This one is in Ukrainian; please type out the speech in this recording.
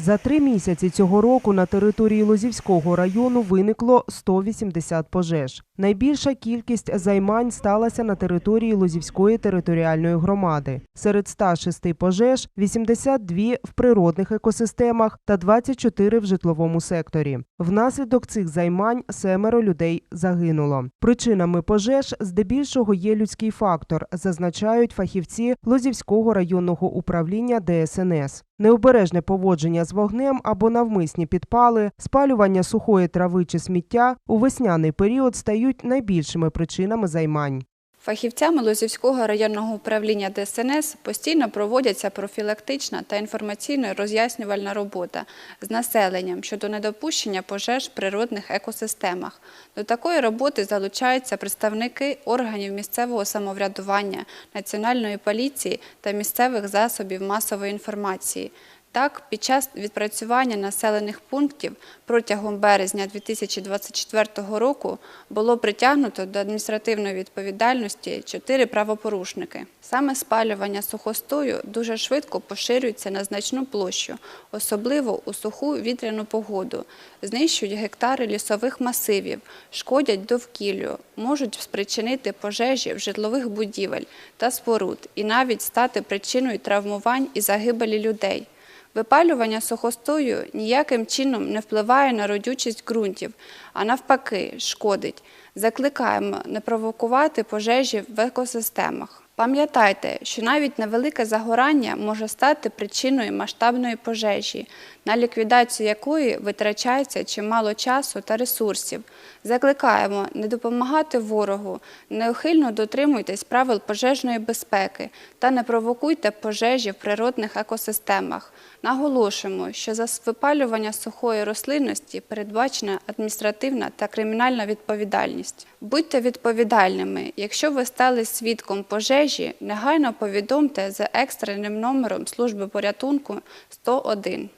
За три місяці цього року на території Лозівського району виникло 180 пожеж. Найбільша кількість займань сталася на території Лозівської територіальної громади. Серед 106 пожеж 82 в природних екосистемах та 24 в житловому секторі. Внаслідок цих займань семеро людей загинуло. Причинами пожеж здебільшого є людський фактор, зазначають фахівці Лозівського районного управління ДСНС. Необережне поводження з вогнем або навмисні підпали, спалювання сухої трави чи сміття у весняний період стають найбільшими причинами займань. Фахівцями Лозівського районного управління ДСНС постійно проводяться профілактична та інформаційно-роз'яснювальна робота з населенням щодо недопущення пожеж в природних екосистемах. До такої роботи залучаються представники органів місцевого самоврядування, національної поліції та місцевих засобів масової інформації. Так, під час відпрацювання населених пунктів протягом березня 2024 року було притягнуто до адміністративної відповідальності чотири правопорушники. Саме спалювання сухостою дуже швидко поширюється на значну площу, особливо у суху вітряну погоду, знищують гектари лісових масивів, шкодять довкіллю, можуть спричинити пожежі в житлових будівель та споруд і навіть стати причиною травмувань і загибелі людей. Випалювання сухостою ніяким чином не впливає на родючість ґрунтів, а навпаки, шкодить. Закликаємо не провокувати пожежі в екосистемах. Пам'ятайте, що навіть невелике загорання може стати причиною масштабної пожежі, на ліквідацію якої витрачається чимало часу та ресурсів. Закликаємо не допомагати ворогу, неухильно дотримуйтесь правил пожежної безпеки та не провокуйте пожежі в природних екосистемах. Наголошуємо, що за випалювання сухої рослинності передбачена адміністративна та кримінальна відповідальність. Будьте відповідальними. Якщо ви стали свідком пожежі, негайно повідомте за екстреним номером служби порятунку 101.